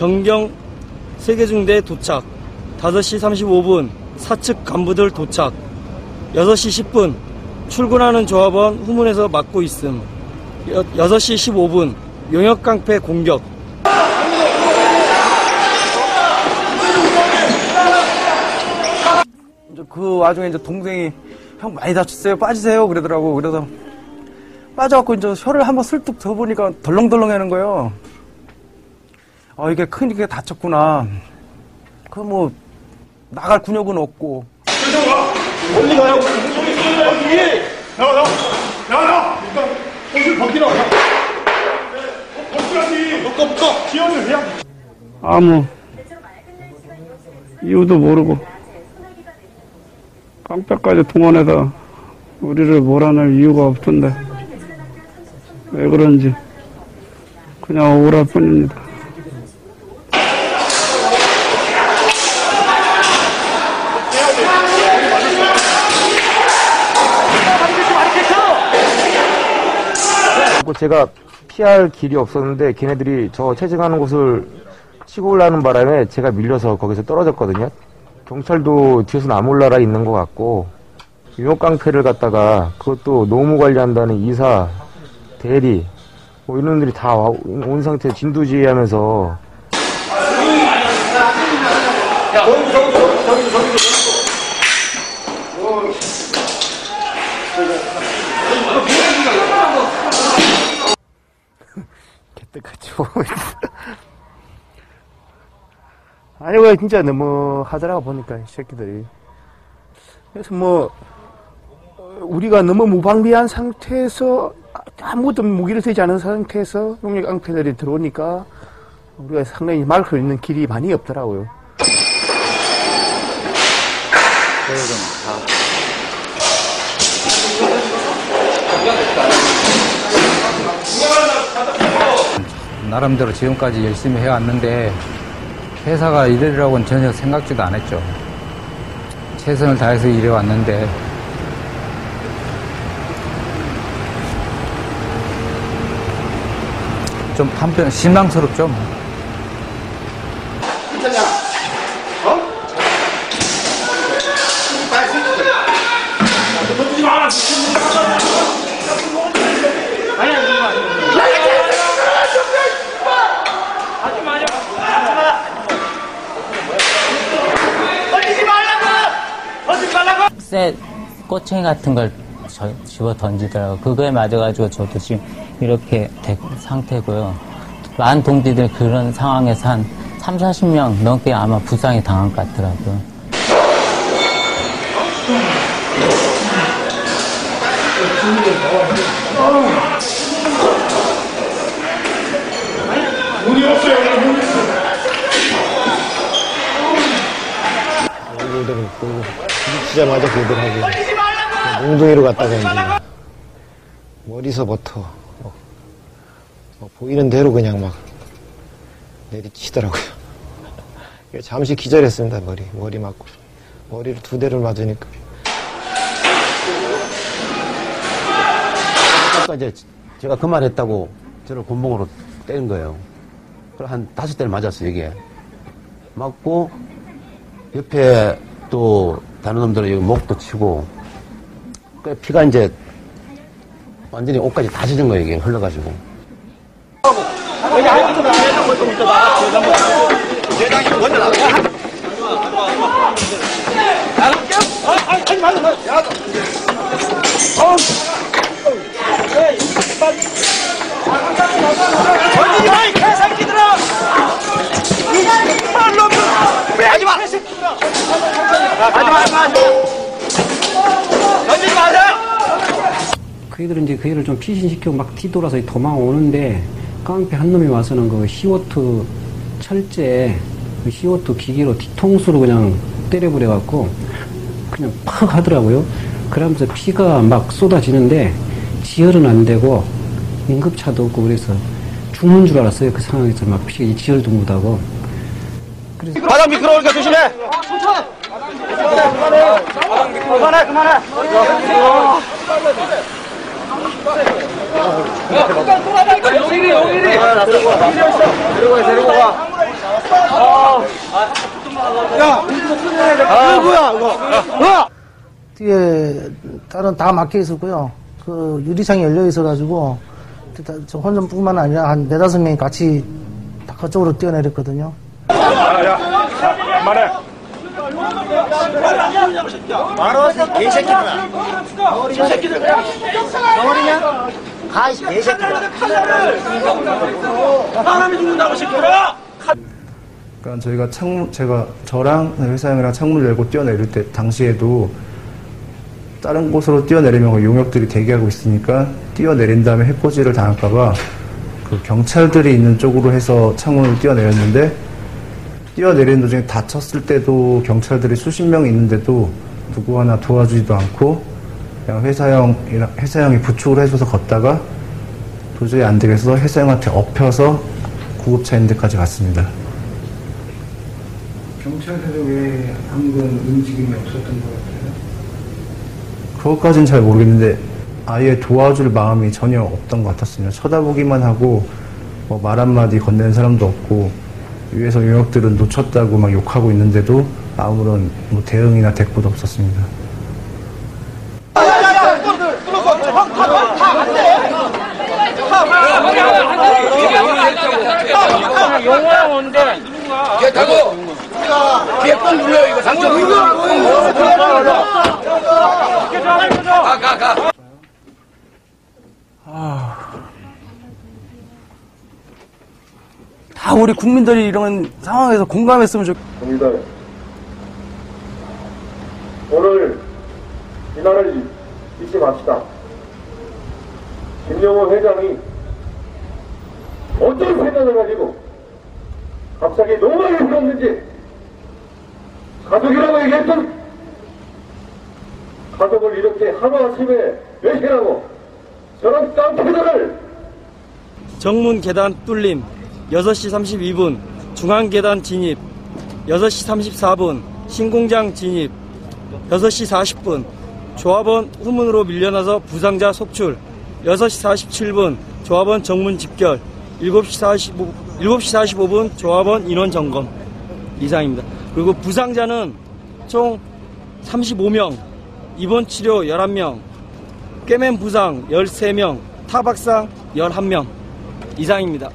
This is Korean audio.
정경 세계중대 도착. 5시 35분 사측 간부들 도착. 6시 10분 출근하는 조합원 후문에서 막고 있음. 여, 6시 15분 용역 깡패 공격. 이제 그 와중에 이제 동생이 형 많이 다쳤어요? 빠지세요? 그러더라고. 그래서 빠져갖고 이제 혀를 한번 슬쩍 들어보니까 덜렁덜렁 하는 거예요 아 이게 크게 다쳤구나. 그 뭐 나갈 근육은 없고. 어디 가요? 나와 나와. 나와 나와. 옷을 벗기라 벗기라지. 묶어 묶어. 지원을 해야 아무 이유도 모르고 깡패까지 동원해서 우리를 몰아낼 이유가 없던데. 왜 그런지 그냥 억울할 뿐입니다. 뭐 제가 피할 길이 없었는데 걔네들이 저 체증하는 곳을 치고 올라는 바람에 제가 밀려서 거기서 떨어졌거든요. 경찰도 뒤에서 나몰라라 있는 것 같고 유혹 깡패를 갖다가 그것도 노무 관리한다는 이사, 대리 뭐 이런 분들이 다 온 상태 진두지휘하면서 개떡같이 보고. 아니, 왜 진짜 너무 하더라고 보니까, 이 새끼들이. 그래서 뭐, 어, 우리가 너무 무방비한 상태에서, 아무것도 무기를 쓰지 않은 상태에서 용역 깡패들이 들어오니까, 우리가 상당히 수 있는 길이 많이 없더라고요. 나름대로 지금까지 열심히 해왔는데 회사가 이러리라고는 전혀 생각지도 않았죠. 최선을 다해서 일해왔는데 좀 한편 실망스럽죠. 쇠 꼬챙이 같은 걸 저- 집어 던지더라고요. 그거에 맞아가지고 저도 지금 이렇게 된 상태고요. 많은 동지들 그런 상황에서 한 3, 40명 넘게 아마 부상이 당한 것 같더라고요. 문이 없어요 문이 없어 얘들은 그 부딪히자마자 걔들하고 몽둥이로 갔다가 이제 머리서부터 뭐, 뭐 보이는 대로 그냥 막 내리치더라고요. 잠시 기절했습니다 머리 머리 맞고 머리를 두 대를 맞으니까 아까 이제 제가 그 말 했다고 저를 곤봉으로 때린 거예요. 그럼 한 다섯 대를 맞았어요, 이게. 맞고, 옆에 또 다른 놈들은 여기 목도 치고, 그 피가 이제 완전히 옷까지 다 젖은 거예요, 이게 흘러가지고. 그 애들은 이제 그 애를 좀 피신시키고 막 뒤돌아서 도망 오는데 깡패 한 놈이 와서는 그 CO2 철제 그 CO2 기계로 뒤통수로 그냥 때려버려갖고 그냥 팍 하더라고요. 그러면서 피가 막 쏟아지는데 지혈은 안 되고 응급차도 없고 그래서 죽는 줄 알았어요. 그 상황에서 막 피가 지혈도 못하고. 바닥 미끄러우니까 조심해 그만해 그만해 용일이 용일이 데리고 가 데리고 가 데리고 가 뒤에 다른 다 막혀 있었고요. 그 유리창이 열려 있어가지고 다- 저 혼자뿐만 아니라 한 네다섯 명이 같이 다 그쪽으로 뛰어내렸거든요. 말하세요, 개새끼들아. 개새끼들. 덩어리냐? 가이 개새끼들아. 사람이 죽는다고 시끄러! 그러니까 저희가 창문, 제가 저랑 회사 형이랑 창문을 열고 뛰어내릴 때 당시에도 다른 곳으로 뛰어내리면 용역들이 대기하고 있으니까 뛰어내린 다음에 해코지를 당할까봐 그 경찰들이 있는 쪽으로 해서 창문을 뛰어내렸는데 뛰어내리는 도중에 다쳤을 때도 경찰들이 수십 명 있는데도 누구 하나 도와주지도 않고 그냥 회사 형이랑 회사 형이 부축을 해줘서 걷다가 도저히 안 되겠어 회사 형한테 엎혀서 구급차 있는 데까지 갔습니다. 경찰들은 왜 아무런 움직임이 없었던 것 같아요? 그것까진 잘 모르겠는데 아예 도와줄 마음이 전혀 없던 것 같았습니다. 쳐다보기만 하고 뭐 말 한마디 건네는 사람도 없고 위에서 용역들은 놓쳤다고 막 욕하고 있는데도 아무런 뭐 대응이나 대꾸도 없었습니다. 가. 다 우리 국민들이 이런 상황에서 공감했으면 좋 국민들 오늘 이 날을 잊지 맙시다. 김영호 회장이 어떤 생각을 가지고 갑자기 노마를 불었는지 가족이라고 얘기했던 가족을 이렇게 하루아침에 외세라고 저런 깡패들을 정문 계단 뚫림 6시 32분 중앙 계단 진입. 6시 34분 신공장 진입. 6시 40분 조합원 후문으로 밀려나서 부상자 속출. 6시 47분 조합원 정문 집결. 7시 45, 7시 45분 조합원 인원 점검. 이상입니다. 그리고 부상자는 총 35명 입원 치료 11명 꿰맨 부상 13명 타박상 11명. 이상입니다.